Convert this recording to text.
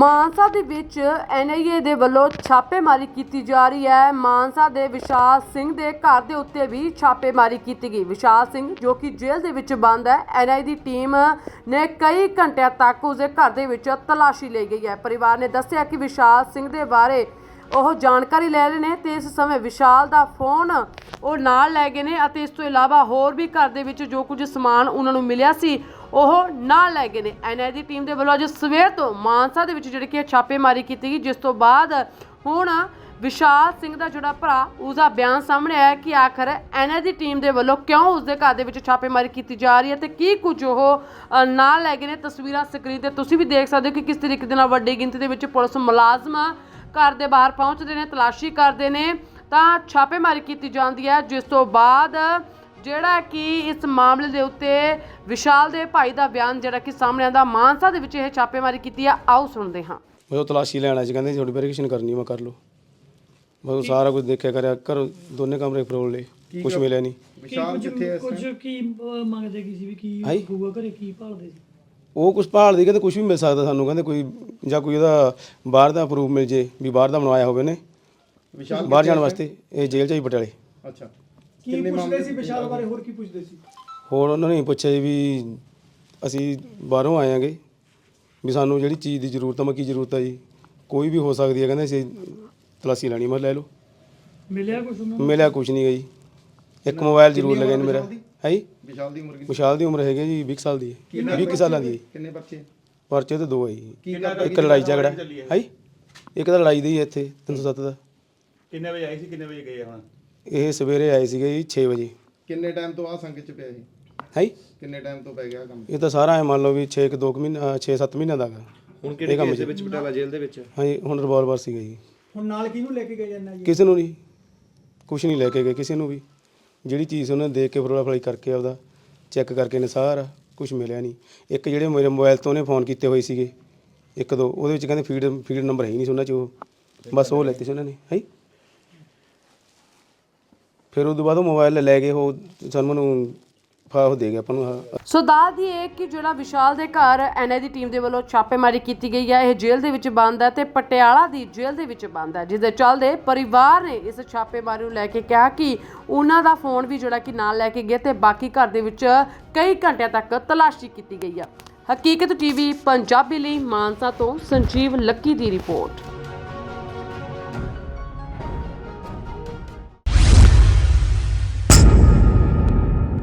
ਮਾਨਸਾ ਦੇ ਵਿੱਚ ਐਨਆਈਏ ਦੇ ਵੱਲੋਂ ਛਾਪੇਮਾਰੀ ਕੀਤੀ ਜਾ ਰਹੀ ਹੈ। ਮਾਨਸਾ ਦੇ ਵਿਸ਼ਾਲ ਸਿੰਘ ਦੇ ਘਰ ਦੇ ਉੱਤੇ ਵੀ ਛਾਪੇਮਾਰੀ ਕੀਤੀ ਗਈ। ਵਿਸ਼ਾਲ ਸਿੰਘ, ਜੋ ਕਿ ਜੇਲ੍ਹ ਦੇ ਵਿੱਚ ਬੰਦ ਹੈ ਐਨਆਈ ਦੀ ਟੀਮ ਨੇ ਕਈ ਘੰਟਿਆਂ ਤੱਕ ਉਸਦੇ ਘਰ ਦੇ ਵਿੱਚ ਤਲਾਸ਼ੀ ਲਈ ਗਈ ਹੈ। ਪਰਿਵਾਰ ਨੇ ਦੱਸਿਆ ਕਿ ਵਿਸ਼ਾਲ ਸਿੰਘ ਦੇ ਬਾਰੇ ਉਹ ਜਾਣਕਾਰੀ ਲੈ ਰਹੇ ਨੇ ਤੇ ਇਸ ਸਮੇਂ ਵਿਸ਼ਾਲ ਦਾ ਫੋਨ ਉਹ ਨਾਲ ਲੈ ਗਏ ਨੇ ਅਤੇ ਇਸ ਤੋਂ ਇਲਾਵਾ ਹੋਰ ਵੀ ਘਰ ਦੇ ਵਿੱਚ ਜੋ ਕੁਝ ਸਮਾਨ ਉਹਨਾਂ ਨੂੰ ਮਿਲਿਆ ਸੀ ਉਹ ਨਾਲ ਲੈ ਗਏ ਨੇ। ਐਨਆਈ ਦੀ ਟੀਮ ਦੇ ਵੱਲੋਂ ਅੱਜ ਸਵੇਰ ਤੋਂ ਮਾਨਸਾ ਦੇ ਵਿੱਚ ਜਿਹੜੀ ਕਿ ਛਾਪੇਮਾਰੀ ਕੀਤੀ ਗਈ, ਜਿਸ ਤੋਂ ਬਾਅਦ ਹੁਣ ਵਿਸ਼ਾਲ ਸਿੰਘ ਦਾ ਜਿਹੜਾ ਭਰਾ ਉਸਦਾ ਬਿਆਨ ਸਾਹਮਣੇ ਆਇਆ ਕਿ ਆਖਰ ਐਨਆਈ ਦੀ ਟੀਮ ਦੇ ਵੱਲੋਂ ਕਿਉਂ ਉਸਦੇ ਘਰ ਦੇ ਵਿੱਚ ਛਾਪੇਮਾਰੀ ਕੀਤੀ ਜਾ ਰਹੀ ਹੈ ਤੇ ਕੀ ਕੁਝ ਉਹ ਨਾਲ ਲੈ ਗਏ ਨੇ ਤਸਵੀਰਾਂ ਸਕਰੀਨ ਤੇ। ਤੁਸੀਂ ਵੀ ਦੇਖ ਸਕਦੇ ਹੋ ਕਿ ਕਿਸ ਤਰੀਕੇ ਦੇ ਨਾਲ ਵੱਡੀ ਗਿਣਤੀ ਦੇ ਵਿੱਚ ਪੁਲਿਸ ਮੁਲਾਜ਼ਮ ਘਰ ਦੇ ਬਾਹਰ ਪਹੁੰਚਦੇ ਨੇ, ਤਲਾਸ਼ੀ ਕਰਦੇ ਨੇ। ਤਾਂ ਛਾਪੇਮਾਰੀ ਕੀਤੀ ਜਾਂਦੀ ਹੈ, ਜਿਸ ਤੋਂ ਬਾਅਦ ਜਿਹੜਾ ਕਿ ਇਸ ਮਾਮਲੇ ਦੇ ਉੱਤੇ ਵਿਸ਼ਾਲ ਦੇ ਭਾਈ ਦਾ ਬਿਆਨ ਜਿਹੜਾ ਕਿ ਸਾਹਮਣੇ ਆਂਦਾ ਮਾਨਸਾ ਦੇ ਵਿੱਚ ਇਹ ਛਾਪੇਮਾਰੀ ਕੀਤੀ ਆ। ਆਓ ਸੁਣਦੇ ਹਾਂ। ਮੈਂ ਉਹ ਤਲਾਸ਼ੀ ਲੈਣਾ ਸੀ ਕਹਿੰਦੇ ਤੁਹਾਡੀ ਵੈਰੀਫਿਕੇਸ਼ਨ ਕਰਨੀ ਮੈਂ ਕਰ ਲਓ ਮੈਂ ਉਹ ਸਾਰਾ ਕੁਝ ਦੇਖਿਆ ਕਰਿਆ ਕਰ ਦੋਨੇ ਕਮਰੇ ਫਰੋਲ ਲਏ ਕੁਝ ਮਿਲਿਆ ਨਹੀਂ ਵਿਸ਼ਾਲ ਕੁਝ ਕੀ ਅਹ, ਮੰਗਦੇ ਕੀ ਸੀ ਵੀ ਕੀ ਹਾਈ? ਹੋਊਗਾ ਘਰੇ ਕੀ ਭਾਲਦੇ ਸੀ? ਉਹ ਕੁਝ ਭਾਲਦੀ ਕਹਿੰਦੇ ਕੁਝ ਵੀ ਮਿਲ ਸਕਦਾ ਸਾਨੂੰ ਕਹਿੰਦੇ ਕੋਈ ਜਾਂ ਕੋਈ ਉਹਦਾ ਬਾਹਰ ਦਾ ਪ੍ਰੂਫ ਮਿਲ ਜੇ ਵੀ ਬਾਹਰ ਦਾ ਬਣਵਾਇਆ ਹੋਵੇ ਨੇ ਵਿਸ਼ਾਲ ਬਾਹਰ ਜਾਣ ਵਾਸਤੇ ਇਹ ਜੇਲ੍ਹ ਚ ਹੀ ਪਟਿਆਲੇ। ਅੱਛਾ। ਕੀ ਪੁੱਛਦੇ ਸੀ ਵਿਸ਼ਾਲ ਬਾਰੇ? ਹੋਰ ਕੀ ਪੁੱਛਦੇ ਸੀ? ਹੋਰ ਉਹਨਾਂ ਨੇ ਪੁੱਛਿਆ ਜੀ ਵੀ ਅਸੀਂ ਬਾਹਰੋਂ ਆਏ ਆਂਗੇ ਵੀ ਸਾਨੂੰ ਜਿਹੜੀ ਚੀਜ਼ ਦੀ ਜ਼ਰੂਰਤ ਆ ਮੈਂ ਕੀ ਜ਼ਰੂਰਤ ਆ ਜੀ? ਕੋਈ ਵੀ ਹੋ ਸਕਦੀ ਹੈ ਕਹਿੰਦੇ ਅਸੀਂ ਤਲਾਸ਼ੀ ਲੈਣੀ ਮੈਂ ਲੈ ਲਓ। ਮਿਲਿਆ ਕੁਝ ਉਹਨਾਂ ਨੂੰ? ਮਿਲਿਆ ਕੁਝ ਨਹੀਂ ਗਈ ਇੱਕ ਮੋਬਾਈਲ ਜ਼ਰੂਰ ਲੱਗਿਆ ਨੇ ਮੇਰਾ। ਹੈ ਜੀ? ਵਿਸ਼ਾਲ ਦੀ ਉਮਰ ਕਿੰਨੀ? ਵਿਸ਼ਾਲ ਦੀ ਉਮਰ ਹੈਗੀ ਜੀ 20 ਸਾਲ ਦੀ ਹੈ 20 ਸਾਲਾਂ ਦੀ ਹੈ। ਕਿੰਨੇ ਬੱਚੇ ਪਰਚੇ ਤੇ ਦੋ ਹੈ ਜੀ। ਕੀ ਇੱਕ ਲੜਾਈ ਝਗੜਾ। ਹੈ ਜੀ? ਇੱਕ ਤਾਂ ਲੜਾਈ ਦੀ ਹੈ ਇੱਥੇ 307 ਦਾ। ਕਿੰਨੇ ਵਜੇ ਆਈ ਸੀ ਕਿੰਨੇ ਵਜੇ ਗਏ ਆ ਹੁਣ? ਇਹ ਸਵੇਰੇ ਆਏ ਸੀਗੇ ਜੀ 6 ਵਜੇ। ਕਿੰਨੇ ਟਾਈਮ ਤੋਂ ਆ ਸੰਗਤ ਚ ਪਿਆ ਇਹ ਹੈ ਜੀ? ਕਿੰਨੇ ਟਾਈਮ ਤੋਂ ਪੈ ਗਿਆ ਕੰਮ? ਇਹ ਤਾਂ ਸਾਰਾ ਐ ਮੰਨ ਲਓ ਵੀ 6 ਕਿ 2 ਮਹੀਨੇ 6-7 ਮਹੀਨਿਆਂ ਦਾ ਹੈਗਾ। ਹੁਣ ਕਿਹੜੇ ਕੇਸ ਦੇ ਵਿੱਚ ਬਟਾਲਾ ਜੇਲ੍ਹ ਦੇ ਵਿੱਚ? ਹਾਂਜੀ ਹੁਣ ਰਿਵਾਲਵਰ ਸੀਗਾ ਜੀ। ਹੁਣ ਨਾਲ ਕਿਹਨੂੰ ਲੈ ਕੇ ਗਏ ਜਾਂਦਾ ਜੀ? ਕਿਸੇ ਨੂੰ ਨਹੀਂ। ਕੁਝ ਨਹੀਂ ਲੈ ਕੇ ਗਏ ਕਿਸੇ ਨੂੰ ਵੀ। ਜਿਹੜੀ ਚੀਜ਼ ਉਹਨੇ ਦੇਖ ਕੇ ਫਰੋਲਾ ਫਲਾਈ ਕਰਕੇ ਆਪਦਾ ਚੈੱਕ ਕਰਕੇ ਨੇ ਸਾਰਾ ਕੁਝ ਮਿਲਿਆ ਨਹੀਂ। ਇੱਕ ਜਿਹੜੇ ਮੇਰੇ ਮੋਬਾਈਲ ਤੋਂ ਉਹਨੇ ਫੋਨ ਕੀਤੇ ਹੋਏ ਸੀਗੇ ਇੱਕ ਦੋ ਉਹਦੇ ਵਿੱਚ ਕਹਿੰਦੇ ਫੀਡ ਫੀਡ ਨੰਬਰ ਹੈ ਹੀ ਨਹੀਂ ਸੀ ਉਹਨਾਂ 'ਚ ਉਹ। ਬਸ ਉਹ ਲੈਤੇ ਸੀ ਉਹਨਾਂ ਨੇ ਹੈ ਫਿਰ ਉਸ ਤੋਂ ਬਾਅਦ ਉਹ ਮੋਬਾਈਲ ਲੈ ਗਏ ਉਹ ਸਾਨੂੰ ਨੂੰ ਫਾ ਉਹ ਦੇ ਗਿਆ ਆਪਾਂ ਨੂੰ ਸੋ ਦੱਸ ਦਈਏ ਕਿ ਜਿਹੜਾ ਵਿਸ਼ਾਲ ਦੇ ਘਰ ਐਨਆਈ ਦੀ ਟੀਮ ਦੇ ਵੱਲੋਂ ਛਾਪੇਮਾਰੀ ਕੀਤੀ ਗਈ ਹੈ, ਇਹ ਜੇਲ੍ਹ ਦੇ ਵਿੱਚ ਬੰਦ ਹੈ ਤੇ ਪਟਿਆਲਾ ਦੀ ਜੇਲ੍ਹ ਦੇ ਵਿੱਚ ਬੰਦ ਹੈ, ਜਿਸ ਦੇ ਚੱਲਦੇ ਪਰਿਵਾਰ ਨੇ ਇਸ ਛਾਪੇਮਾਰੀ ਨੂੰ ਲੈ ਕੇ ਕਿਹਾ ਕਿ ਉਹਨਾਂ ਦਾ ਫੋਨ ਵੀ ਜਿਹੜਾ ਕਿ ਨਾਲ ਲੈ ਕੇ ਗਏ ਤੇ ਬਾਕੀ ਘਰ ਦੇ ਵਿੱਚ ਕਈ ਘੰਟਿਆਂ ਤੱਕ ਤਲਾਸ਼ੀ ਕੀਤੀ ਗਈ ਹੈ। ਹਕੀਕਤ ਟੀਵੀ, ਪੰਜਾਬੀ ਲਈ ਮਾਨਸਾ ਤੋਂ ਸੰਜੀਵ ਲੱਕੀ ਦੀ ਰਿਪੋਰਟ।